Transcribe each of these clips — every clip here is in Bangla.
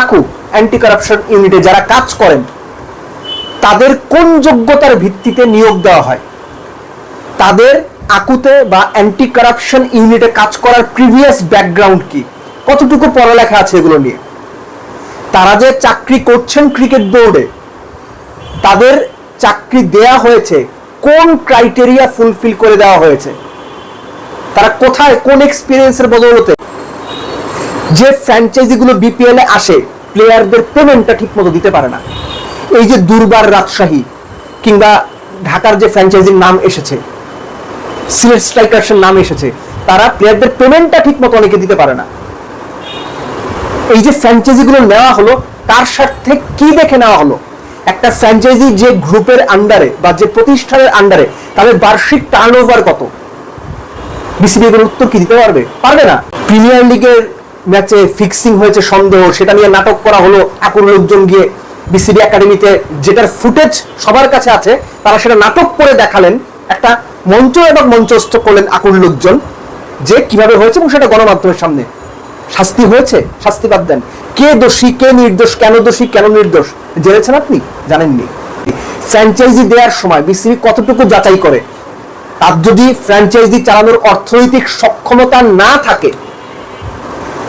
আকু অ্যান্টি কারাপশন ইউনিটে যারা কাজ করেন, তাদের কোন যোগ্যতার ভিত্তিতে নিয়োগ দেওয়া হয়? তাদের আকুতে বা অ্যান্টি কারাপশন ইউনিটে কাজ করার প্রিভিয়াস ব্যাকগ্রাউন্ড কি? কতটুকু পড়ালেখা আছে এগুলো নিয়ে? তারা যে চাকরি করছেন ক্রিকেট বোর্ডে তাদের চাকরি দেয়া হয়েছে, কোন ক্রাইটেরিয়া ফুলফিল করে দেওয়া হয়েছে? তারা কোথায়, কোন এক্সপিরিয়েন্সের বদৌলতে যে ফ্র্যাঞ্চাইজিগুলো বিপিএল আসে প্লেয়ারদের পেমেন্টটা ঠিক মতো দিতে পারে না। এই যে দুর্বার রাজশাহী কিংবা ঢাকার যে ফ্র্যাঞ্চাইজির নাম এসেছে সিলেট স্ট্রাইকার্সের নাম এসেছে, তারা প্লেয়ারদের পেমেন্টটা ঠিক মতো অনেকে দিতে পারে না। এই যে ফ্র্যাঞ্চাইজিগুলো নেওয়া হলো, তার স্বার্থে কি দেখে নেওয়া হলো? একটা ফ্র্যাঞ্চাইজি যে গ্রুপের আন্ডারে বা যে প্রতিষ্ঠানের আন্ডারে তাদের বার্ষিক টার্ন কত? বিসিবি এগুলোর উত্তর কি দিতে পারবে? পারবে না। প্রিমিয়ার লিগের ম্যাচে ফিক্সিং হয়েছে সন্দেহ, সেটা নিয়ে নাটক করা হলো একুর লোকজন গিয়ে বিসিবি একাডেমিতে যেটার ফুটেজ সবার কাছে আছে, তারা সেটা নাটক করে দেখালেন, একটা মঞ্চ এবং মঞ্চস্থ করলেন আকুর লোকজন, যে কীভাবে হয়েছে এবং সেটা গণমাধ্যমের সামনে। শাস্তি হয়েছে? শাস্তি বাদ দেন। কে দোষী, কে নির্দোষ, কেন দোষী, কেন নির্দোষ, জেনেছেন আপনি? জানেননি। ফ্র্যাঞ্চাইজি দেওয়ার সময় বিসিবি কতটুকু যাচাই করে? তার যদি ফ্র্যাঞ্চাইজি চালানোর অর্থনৈতিক সক্ষমতা না থাকে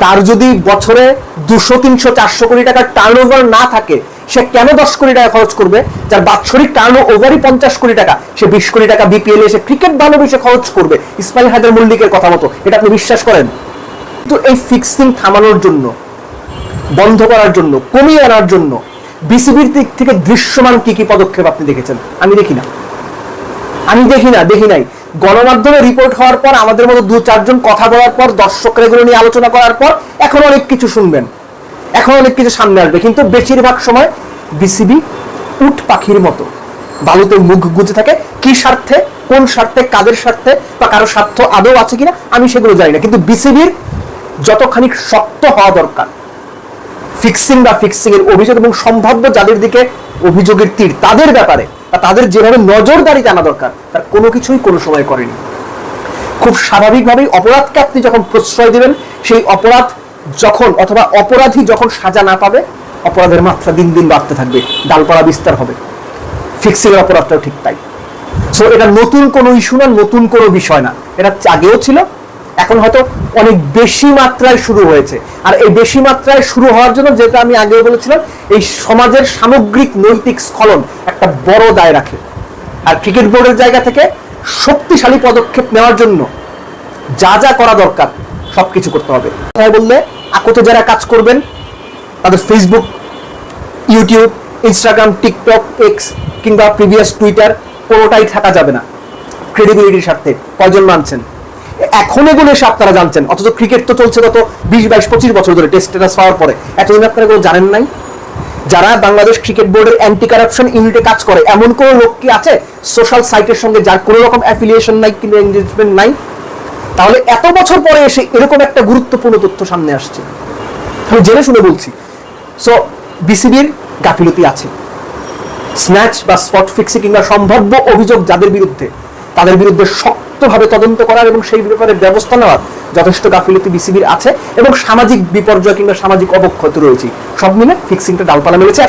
তার যদি বছরে দুশো, তিনশো, চারশো কোটি টাকার টার্ন ওভার না থাকে, সে কেন দশ কোটি টাকা খরচ করবে? যার বাৎসরিক টার্ন ওভারই পঞ্চাশ কোটি টাকা, সে বিশ কোটি টাকা বিপিএল এসে ক্রিকেট ভালোবেসে খরচ করবে, ইসমাইল হায়দার মল্লিকের কথা মতো। এটা আপনি বিশ্বাস করেন? কিন্তু এই ফিক্সিং থামানোর জন্য, বন্ধ করার জন্য, কমিয়ে আনার জন্য বিসিবির দিক থেকে দৃশ্যমান কি কি পদক্ষেপ আপনি দেখেছেন? আমি দেখি না। আমি দেখি না, দেখি নাই। গণমাধ্যমে রিপোর্ট হওয়ার পর, আমাদের মতো দু চারজন কথা বলার পর, দর্শকরা এগুলো নিয়ে আলোচনা করার পর, এখন অনেক কিছু শুনবেন। এখন অনেক কিছু সামনে আসবে। কিন্তু বেশিরভাগ সময় বিসিবি উট পাখির মতো। বালুতে মুখ গুজে থাকে। কি স্বার্থে? কোন স্বার্থে? কাদের স্বার্থে? বা কারও স্বার্থ আদৌ আছে কিনা? আমি সেগুলো জানি না। কিন্তু বিসিবির যতখানি শক্ত হওয়া দরকার ফিক্সিং বা ফিক্সিং এর অভিযোগ এবং সম্ভাব্য যাদের দিকে অভিযোগের তীর, তাদের ব্যাপারে বা তাদের যেভাবে নজরদারি জানা দরকার, তার কোনো কিছুই কোনো সময় করেনি। খুব স্বাভাবিকভাবেই অপরাধকে আপনি যখন প্রশ্রয় দিবেন, সেই অপরাধ যখন অথবা অপরাধী যখন সাজা না পাবে, অপরাধের মাত্রা দিন দিন বাড়তে থাকবে, ডালপালা বিস্তার হবে। ফিক্সিং অপরাধটাও ঠিক তাই। সো এটা নতুন কোনো ইস্যু না, নতুন কোনো বিষয় না। এটা আগেও ছিল এখন হয়তো অনেক বেশি মাত্রায় শুরু হয়েছে। আর এই বেশি মাত্রায় শুরু হওয়ার জন্য যেটা আমি আগেও বলেছিলাম, এই সমাজের সামগ্রিক নৈতিক স্খলন একটা বড় দায় রাখে। আর ক্রিকেট বোর্ডের জায়গা থেকে শক্তিশালী পদক্ষেপ নেওয়ার জন্য যা যা করা দরকার, সবকিছু করতে হবে। তাই বললে আকতে যারা কাজ করবেন, তাদের Facebook YouTube Instagram TikTok X কিংবা প্রিভিয়াস টুইটার কোনোটাই থাকা যাবে না। ক্রেডিবিলিটির স্বার্থে কয়জন মানছেন? এখন এগুলো এসে আপনারা জানছেন। অথচ ক্রিকেট তো চলছে গত বিশ, বাইশ, পঁচিশ বছর ধরে টেস্ট টেটাস পাওয়ার পরে। এতদিন আপনারা এগুলো জানেন নাই? যারা বাংলাদেশ ক্রিকেট বোর্ডের অ্যান্টি কারাপশন ইউনিটে কাজ করে, এমন কোনো লোক কি আছে? সোশ্যাল সাইটের সঙ্গে যার কোনো রকম অ্যাফিলিয়েশন নাই কিংবা এনগেজমেন্ট নাই? তাহলে এত বছর পরে এসে এরকম একটা গুরুত্বপূর্ণ তথ্য সামনে আসছে। আমি জেনে শুনে বলছি। সো বিসিবির গাফিলতি আছে। স্ন্যাচ বা স্পট ফিক্সিং কিংবা সম্ভাব্য অভিযোগ যাদের বিরুদ্ধে, তাদের বিরুদ্ধে শক্তভাবে তদন্ত করার এবং সেই ব্যাপারে ব্যবস্থা নেওয়ার যথেষ্ট গাফিলতি বিসিবির আছে এবং সামাজিক বিপর্যয় কিংবা সামাজিক অবক্ষত রয়েছে। সব মিলে ফিক্সিংটা ডালপালা মিলেছে